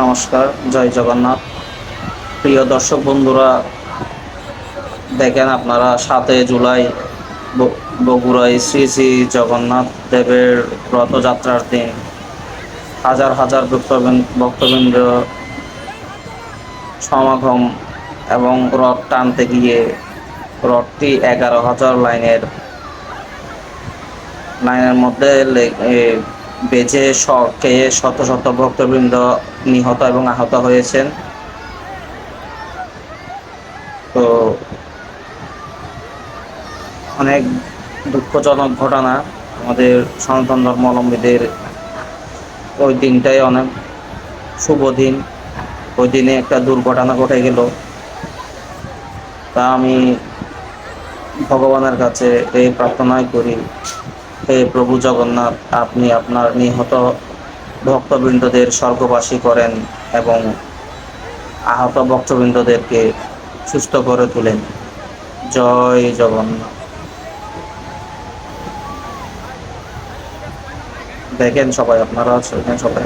নমস্কার, জয় জগন্নাথ। প্রিয় দর্শক বন্ধুরা, দেখেন আপনারা সাতই জুলাই বগুড়ায় শ্রী শ্রী জগন্নাথ দেবের রথযাত্রার দিন। হাজার হাজার ভক্তবৃন্দ সমাগম এবং রথ টানতে গিয়ে রথটি এগারো হাজার লাইনের লাইনের মধ্যে বেজে শ- খেয়ে শত শত ভক্তবৃন্দ নিহত এবং আহত হয়েছেন। তো অনেক দুঃখজনক ঘটনা। আমাদের সনাতন ধর্মাবলম্বীদের ওই দিনটাই অনেক শুভ দিন। ওই দিনে একটা দুর্ঘটনা ঘটে গেল। তা আমি ভগবানের কাছে এই প্রার্থনাই করি। হে প্রভু জগন্নাথ, আপনি আপনার নিহত ভক্তবৃন্দদের স্বর্গবাসী করেন এবং আহত ভক্তবৃন্দদেরকে সুস্থ করে তোলেন। জয় জগন্নাথ। দেখেন সবাই, আপনারা আছেন? সবাই।